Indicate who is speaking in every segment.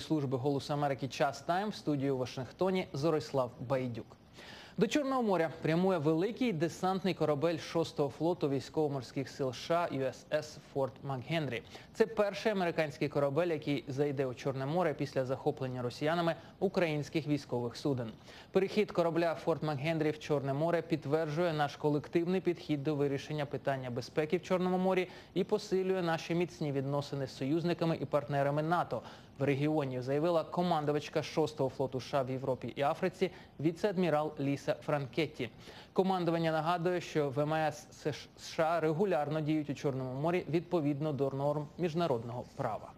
Speaker 1: служби Голосу Америки Час Тайм в студії у Вашингтоні Зорислав Байдюк. До Чорного моря прямує великий десантний корабель 6-го флоту військово-морських сил США USS Форт МакГенрі. Це перший американський корабель, який зайде у Чорне море після захоплення росіянами українських військових суден. Перехід корабля Форт МакГенрі в Чорне море підтверджує наш колективний підхід до вирішення питання безпеки в Чорному морі і посилює наші міцні відносини з союзниками і партнерами НАТО в регіоні, заявила командувачка 6-го флоту США в Європі і Африці віце-адмірал Ліса Франкетті. Командування нагадує, що ВМС США регулярно діють у Чорному морі відповідно до норм міжнародного права.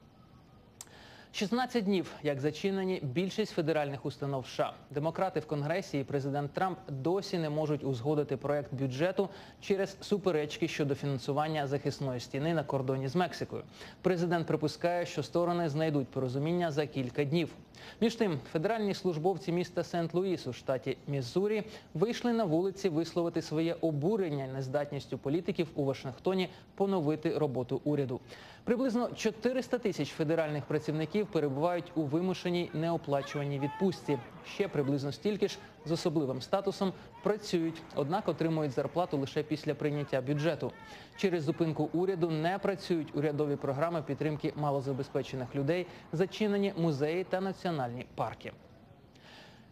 Speaker 1: 16 днів, як зачинені більшість федеральних установ США. Демократи в Конгресі і президент Трамп досі не можуть узгодити проект бюджету через суперечки щодо фінансування захисної стіни на кордоні з Мексикою. Президент припускає, що сторони знайдуть порозуміння за кілька днів. Між тим, федеральні службовці міста Сент-Луїс у штаті Міссурі вийшли на вулиці висловити своє обурення нездатністю політиків у Вашингтоні поновити роботу уряду. Приблизно 400 тисяч федеральних працівників перебувають у вимушеній неоплачуваній відпустці. Ще приблизно стільки ж з особливим статусом працюють, однак отримують зарплату лише після прийняття бюджету. Через зупинку уряду не працюють урядові програми підтримки малозабезпечених людей, зачинені музеї та національні парки.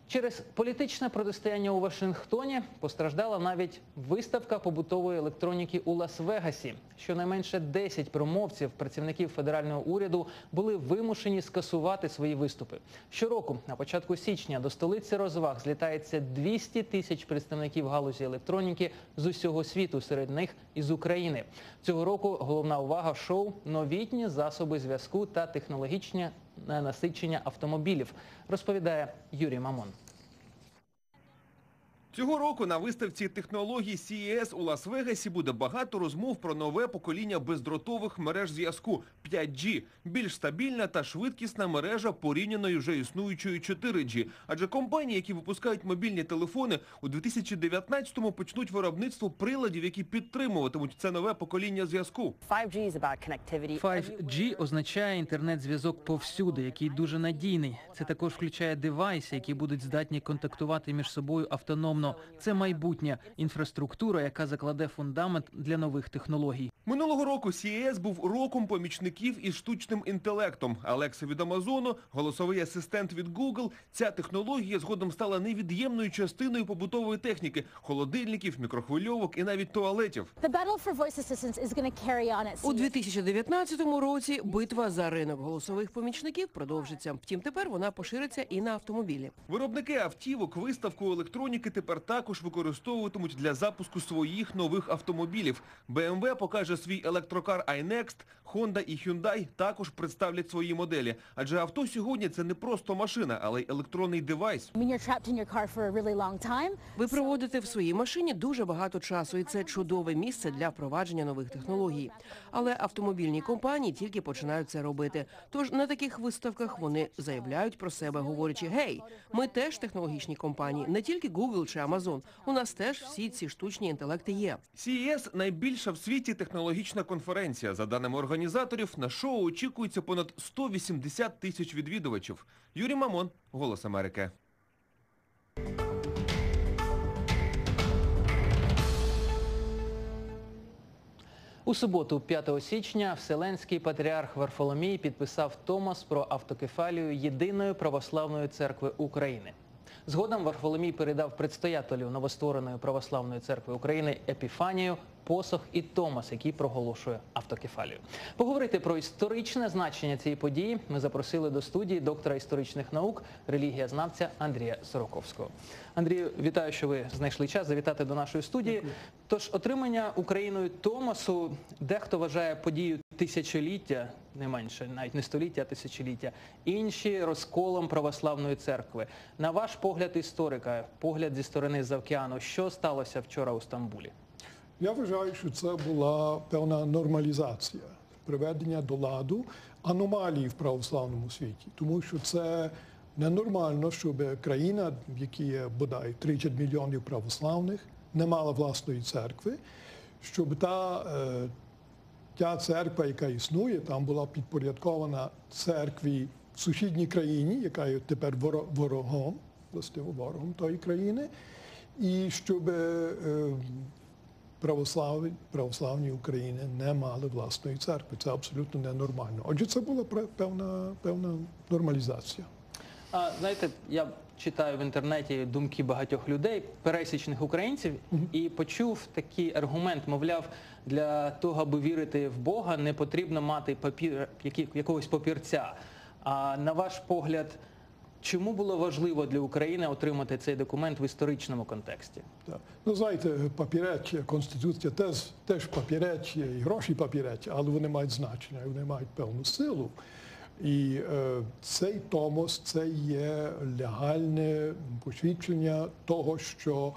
Speaker 1: Через політичне протистояння у Вашингтоні постраждала навіть виставка побутової електроніки у Лас-Вегасі. Щонайменше 10 промовців, працівників федерального уряду, були вимушені скасувати свої виступи. Щороку, на початку січня, до столиці розваг злітається 200 тисяч представників галузі електроніки з усього світу, серед них із України. Цього року головна увага шоу новітні засоби зв'язку та технологічне насичення автомобілів, розповідає Юрій Мамон.
Speaker 2: Цього року на виставці технологій CES у Лас-Вегасі буде багато розмов про нове покоління бездротових мереж зв'язку 5G. Більш стабільна та швидкісна мережа порівняно вже існуючою 4G. Адже компанії, які випускають мобільні телефони, у 2019-му почнуть виробництво приладів, які підтримуватимуть це нове покоління зв'язку.
Speaker 3: 5G is
Speaker 1: 5G означає інтернет-зв'язок повсюди, який дуже надійний. Це також включає девайси, які будуть здатні контактувати між собою автономно. Це майбутня інфраструктура, яка закладе фундамент для нових технологій.
Speaker 2: Минулого року CES був роком помічників із штучним інтелектом. Алекса від Амазону, голосовий асистент від Google. Ця технологія згодом стала невід'ємною частиною побутової техніки – холодильників, мікрохвильовок і навіть туалетів.
Speaker 4: The battle for voice assistance is going to carry on at
Speaker 5: У 2019 році битва за ринок голосових помічників продовжиться. Втім, тепер вона пошириться і на автомобілі.
Speaker 2: Виробники автівок виставку електроніки тепер також використовуватимуть для запуску своїх нових автомобілів. BMW покаже свій електрокар iNext, Honda і Hyundai також представлять свої моделі. Адже авто сьогодні це не просто машина, але й електронний девайс.
Speaker 5: Ви проводите в своїй машині дуже багато часу, і це чудове місце для впровадження нових технологій. Але автомобільні компанії тільки починають це робити. Тож на таких виставках вони заявляють про себе, говорячи: гей, ми теж технологічні компанії, не тільки Google чи Amazon. У нас теж всі ці штучні інтелекти є.
Speaker 2: CES – найбільша в світі технологічна конференція. За даними організаторів, на шоу очікується понад 180 тисяч відвідувачів. Юрій Мамон, Голос Америки.
Speaker 1: У суботу, 5 січня, Вселенський патріарх Варфоломій підписав Томас про автокефалію Єдиної православної церкви України. Згодом Варфоломій передав предстоятелю новоствореної православної церкви України Епіфанію посох і Томас, який проголошує автокефалію. Поговорити про історичне значення цієї події ми запросили до студії доктора історичних наук, релігієзнавця Андрія Сороковського. Андрію, вітаю, що ви знайшли час завітати до нашої студії. Тож отримання Україною Томасу дехто вважає подією тисячоліття, не менше, навіть не століття, а тисячоліття. Інші розколом православної церкви. На ваш погляд історика, погляд зі сторони з океану, що сталося вчора у Стамбулі?
Speaker 6: Я вважаю, що це була певна нормалізація, приведення до ладу аномалії в православному світі, тому що це ненормально, щоб країна, в якій є бодай 30 мільйонів православних, не мала власної церкви, щоб та, е, та церква, яка існує, там була підпорядкована церкві в сусідній країні, яка є тепер ворогом, властиво ворогом тої країни, і щоб е, православні, православні України не мали власної церкви. Це абсолютно ненормально. Отже, це була певна, певна нормалізація.
Speaker 1: А, знаєте, я читаю в інтернеті думки багатьох людей, пересічних українців, і почув такий аргумент, мовляв, для того, аби вірити в Бога, не потрібно мати папір, якогось папірця. А на ваш погляд, чому було важливо для України отримати цей документ в історичному контексті?
Speaker 6: Так. Ну, знаєте, папірець, конституція теж, теж папірець, і гроші папірець, але вони мають значення, вони мають певну силу. І е, цей томос це є легальне посвідчення того, що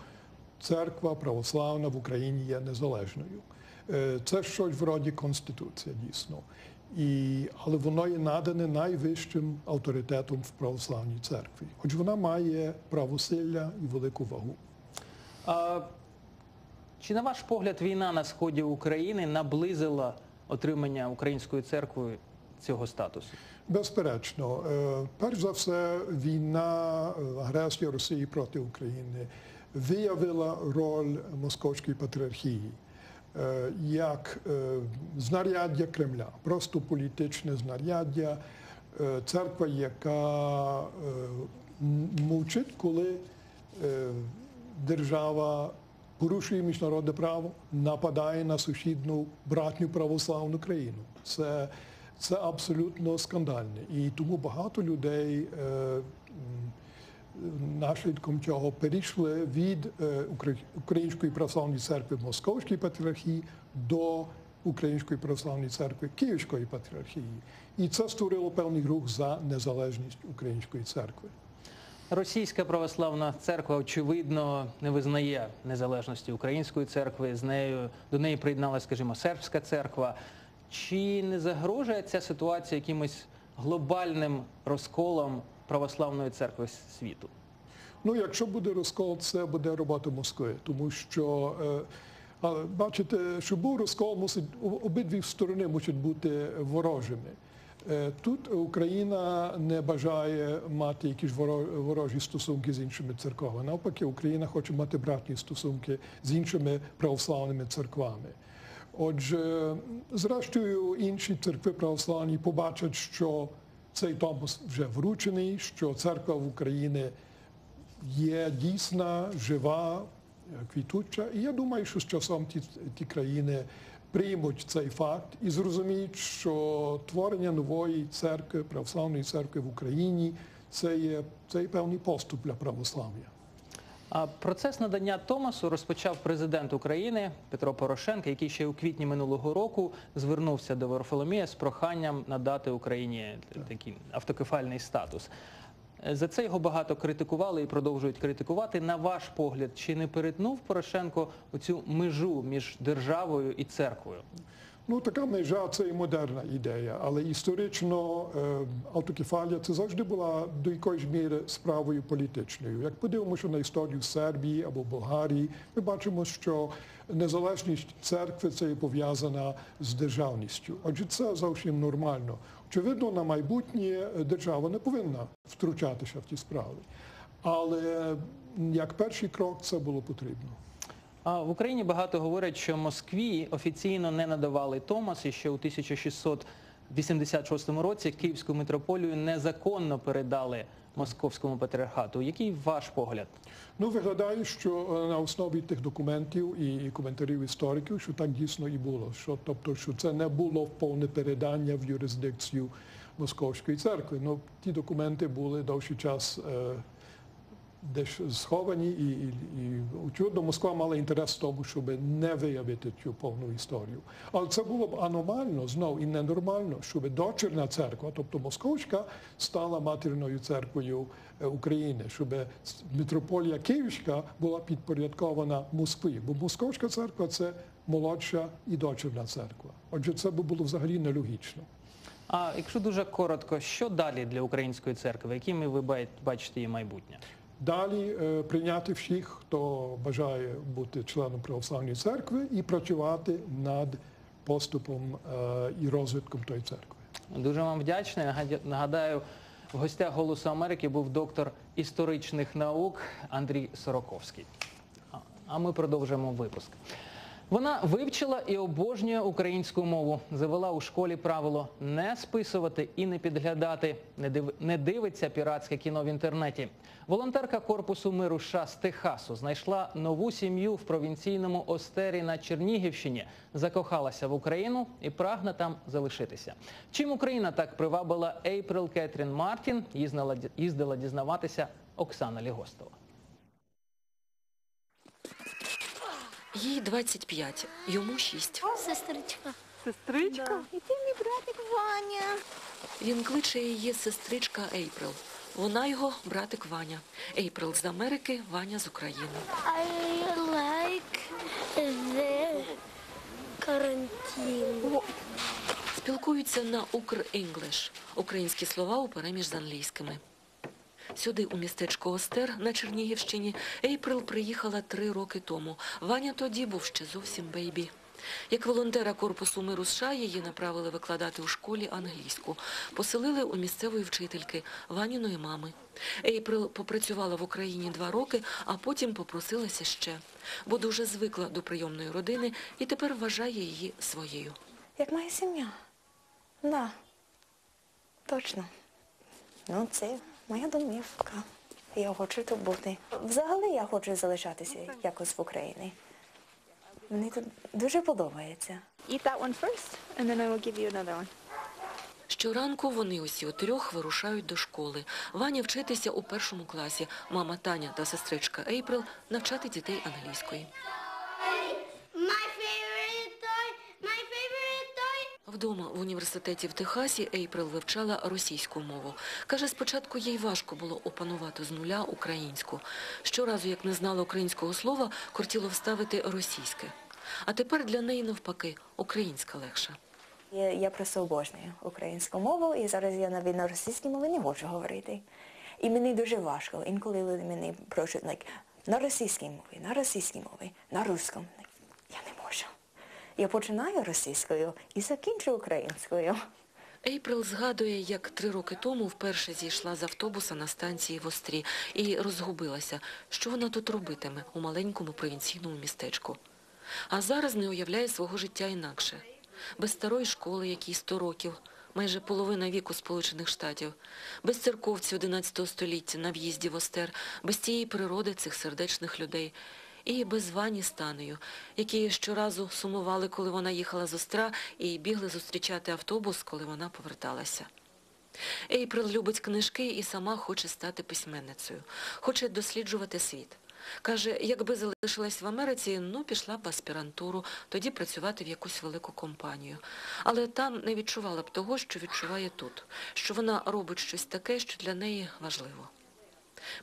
Speaker 6: церква православна в Україні є незалежною. Е, це щось вроді Конституція, дійсно. І, але воно є надане найвищим авторитетом в православній церкві. Хоч вона має правосилля і велику вагу.
Speaker 1: А, чи на ваш погляд війна на сході України наблизила отримання українською церквою цього статусу?
Speaker 6: Безперечно, Е, перш за все, війна, е, агресія Росії проти України виявила роль Московської патріархії е, як знаряддя Кремля, просто політичне знаряддя, церква, яка мовчить, коли держава порушує міжнародне право, нападає на сусідну братню православну країну. Це, це абсолютно скандальне. І тому багато людей е, наслідком цього перейшли від е, Української православної церкви Московської патріархії до Української православної церкви Київської патріархії. І це створило певний рух за незалежність Української церкви.
Speaker 1: Російська православна церква, очевидно, не визнає незалежності української церкви. З нею до неї приєдналася, скажімо, сербська церква. Чи не загрожує ця ситуація якимось глобальним розколом православної церкви світу?
Speaker 6: Ну, якщо буде розкол, це буде робота Москви, тому що але бачите, щоб був розкол, мусить обидві сторони мусять бути ворожими. Е, Тут Україна не бажає мати якісь ворожі стосунки з іншими церквами. Навпаки, Україна хоче мати братні стосунки з іншими православними церквами. Отже, зрештою, інші церкви православні побачать, що цей томос вже вручений, що церква в Україні є дійсна, жива, квітуча. І я думаю, що з часом ті, ті країни приймуть цей факт і зрозуміють, що творення нової церкви, православної церкви в Україні це є, це є певний поступ для православ'я.
Speaker 1: Процес надання Томасу розпочав президент України Петро Порошенко, який ще у квітні минулого року звернувся до Варфоломія з проханням надати Україні такий автокефальний статус. За це його багато критикували і продовжують критикувати. На ваш погляд, чи не перетнув Порошенко оцю межу між державою і церквою?
Speaker 6: Ну, така межа це і модерна ідея, але історично е, автокефалія це завжди була до якоїсь міри справою політичною. Як подивимося на історію Сербії або Болгарії, ми бачимо, що незалежність церкви це є пов'язана з державністю. Отже, це зовсім нормально. Очевидно, на майбутнє держава не повинна втручатися в ті справи. Але як перший крок це було потрібно.
Speaker 1: В Україні багато говорять, що Москві офіційно не надавали Томас і ще у 1686 році Київську митрополію незаконно передали московському патріархату. Який ваш погляд?
Speaker 6: Ну, виглядає, що е, на основі тих документів і коментарів істориків, що так дійсно і було. Що, тобто, що це не було повне передання в юрисдикцію Московської церкви. Ну, ті документи були довший час е, десь сховані, і, і, і очевидно, Москва мала інтерес в тому, щоб не виявити цю повну історію. Але це було б аномально знов і ненормально, щоб дочірна церква, тобто Московська, стала материною церквою е, України, щоб митрополія Київська була підпорядкована Москві. Бо Московська церква це молодша і дочірна церква. Отже, це би було взагалі нелогічно.
Speaker 1: А якщо дуже коротко, що далі для української церкви? Якими ви бачите її майбутнє?
Speaker 6: Далі е, прийняти всіх, хто бажає бути членом православної церкви, і працювати над поступом е, і розвитком тої церкви.
Speaker 1: Дуже вам вдячний. Нагадаю, В гостях Голосу Америки був доктор історичних наук Андрій Сороковський. А ми продовжуємо випуск. Вона вивчила і обожнює українську мову. Завела у школі правило не списувати і не підглядати, не, див... не дивиться піратське кіно в інтернеті. Волонтерка корпусу миру США з Техасу знайшла нову сім'ю в провінційному Остері на Чернігівщині, закохалася в Україну і прагне там залишитися. Чим Україна так привабила Ейприл Кетрін Мартін, їздила, дізнаватися Оксана Лігостова.
Speaker 7: Їй 25, йому 6.
Speaker 8: Сестричка.
Speaker 5: Сестричка?
Speaker 8: Да. І ти мій братик Ваня.
Speaker 7: Він кличе її сестричка Ейприл. Вона його братик Ваня. Ейприл з Америки, Ваня з України.
Speaker 8: I like the карантин.
Speaker 7: Спілкуються на Укр-Інглиш. Українські слова у переміж з англійськими. Сюди, у містечко Остер на Чернігівщині, Ейприл приїхала три роки тому. Ваня тоді був ще зовсім бейбі. Як волонтера Корпусу миру США її направили викладати у школі англійську. Поселили у місцевої вчительки Ваніної мами. Ейприл попрацювала в Україні два роки, а потім попросилася ще, бо дуже звикла до прийомної родини і тепер вважає її своєю.
Speaker 9: Як моя сім'я. Да. Точно. Ну, це моя домівка. Я хочу тут бути. Взагалі я хочу залишатися якось в Україні. Мені тут дуже подобається.
Speaker 10: Eat that one first, and then I will give you another one.
Speaker 7: Щоранку вони усі у трьох вирушають до школи. Ваня вчитися у першому класі. Мама Таня та сестричка Ейприл навчати дітей англійської. Вдома в університеті в Техасі Ейприл вивчала російську мову. Каже, спочатку їй важко було опанувати з нуля українську. Щоразу, як не знала українського слова, кортіло вставити російське. А тепер для неї навпаки українська легша.
Speaker 9: Я, просто обожнюю українську мову, і зараз я навіть на російській мові не можу говорити. І мені дуже важко. Інколи люди мені просять на російській мові, на російській мові, на русскому. Like, я не можу. Я починаю російською і закінчу українською.
Speaker 7: Ейприл згадує, як три роки тому вперше зійшла з автобуса на станції в Острі і розгубилася, що вона тут робитиме у маленькому провінційному містечку. А зараз не уявляє свого життя інакше. Без старої школи, якій 100 років, майже половина віку Сполучених Штатів, без церковців 11 століття на в'їзді в Остер, без тієї природи цих сердечних людей – і без Вані з Танею, які щоразу сумували, коли вона їхала з Остра, і бігли зустрічати автобус, коли вона поверталася. Ейприл любить книжки і сама хоче стати письменницею, хоче досліджувати світ. Каже, якби залишилась в Америці, ну пішла б в аспірантуру, тоді працювати в якусь велику компанію. Але там не відчувала б того, що відчуває тут, що вона робить щось таке, що для неї важливо.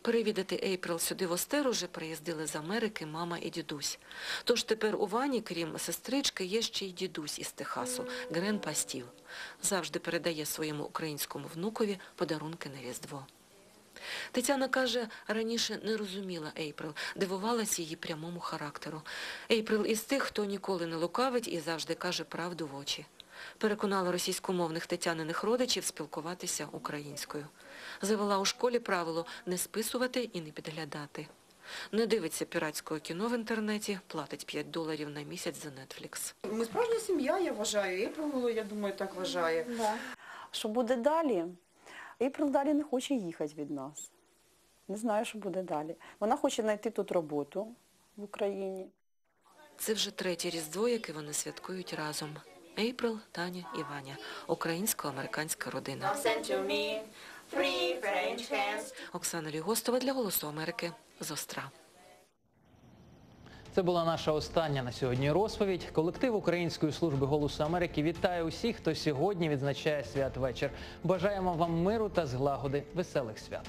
Speaker 7: Перевідати Ейприл сюди в Остеру вже приїздили з Америки мама і дідусь. Тож тепер у Вані, крім сестрички, є ще й дідусь із Техасу, Грен Пастів. Завжди передає своєму українському внукові подарунки на Різдво. Тетяна каже, раніше не розуміла Ейприл, дивувалась її прямому характеру. Ейприл із тих, хто ніколи не лукавить і завжди каже правду в очі. Переконала російськомовних тетяниних родичів спілкуватися українською. Завела у школі правило не списувати і не підглядати. Не дивиться піратського кіно в інтернеті, платить 5 доларів на місяць за Netflix.
Speaker 11: Ми справжня сім'я, я вважаю. І я думаю, так вважає.
Speaker 12: Що буде далі? Ейприл далі не хоче їхати від нас. Не знаю, що буде далі. Вона хоче знайти тут роботу в Україні.
Speaker 7: Це вже третє Різдво, яке вони святкують разом. Ейприл, Таня і Ваня. Українсько-американська родина. Оксана Лігостова для Голосу Америки з Остра.
Speaker 1: Це була наша остання на сьогодні розповідь. Колектив Української служби голосу Америки вітає усіх, хто сьогодні відзначає святвечір. Бажаємо вам миру та злагоди, веселих свят.